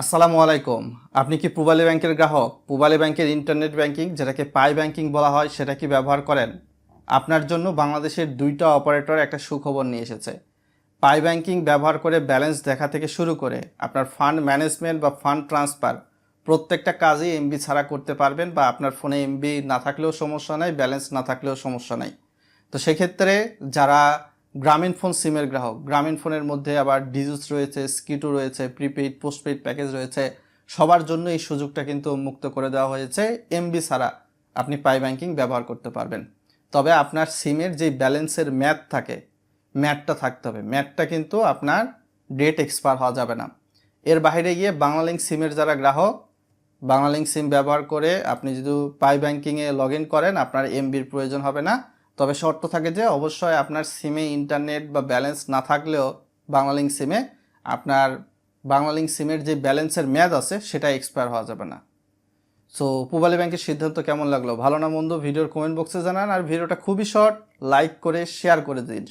আসসালামু আলাইকুম। আপনি কি পূবালী ব্যাংকের গ্রাহক? পূবালী ব্যাংকের ইন্টারনেট ব্যাংকিং, যেটাকে পাই ব্যাংকিং বলা হয়, সেটা কি ব্যবহার করেন? আপনার জন্য বাংলাদেশের দুইটা অপারেটর একটা সুখবর নিয়ে এসেছে। পাই ব্যাংকিং ব্যবহার করে ব্যালেন্স দেখা থেকে শুরু করে আপনার ফান্ড ম্যানেজমেন্ট বা ফান্ড ট্রান্সফার প্রত্যেকটা কাজই এমবি ছাড়া করতে পারবেন বা আপনার ফোনে এমবি না থাকলেও সমস্যা নাই, ব্যালেন্স না থাকলেও সমস্যা নাই। তো সেক্ষেত্রে যারা গ্রামীণ ফোন সিমের গ্রাহক। গ্রামীণ ফোনের মধ্যে আবার ডিজুস রয়েছে স্কিটু রয়েছে, প্রিপেইড, পোস্টপেইড প্যাকেজ রয়েছে। সবার জন্য এই সুযোগটা কিন্তু মুক্ত করে দেওয়া হয়েছে। এমবি ছাড়া আপনি পাই ব্যাংকিং ব্যবহার করতে পারবেন। তবে আপনার সিমের যে ব্যালেন্সের ম্যাথ থাকে, ম্যাথটা থাকতে হবে। ম্যাথটা কিন্তু আপনার ডেট এক্সপায়ার হওয়া যাবে না। এর বাইরে গিয়ে বাংলালিংক সিমের যারা গ্রাহক, বাংলালিংক সিম ব্যবহার করে আপনি যদি পাই ব্যাংকিংয়ে লগ ইন করেন, আপনার এমবির প্রয়োজন হবে না। তবে শর্ত থাকে যে অবশ্যই আপনার সিমে ইন্টারনেট বা ব্যালেন্স না থাকলেও বাংলালিঙ্ক সিমে আপনার বাংলালিঙ্ক সিমের যে ব্যালেন্সের মেয়াদ আছে, সেটা এক্সপায়ার হওয়া যাবে না। সো পুবালি ব্যাংকের সিদ্ধান্ত কেমন লাগল? ভালো না মন্দ? ভিডিওর কমেন্ট বক্সে জানান। আর ভিডিওটা খুবই শর্ট লাইক করে শেয়ার করে দিন।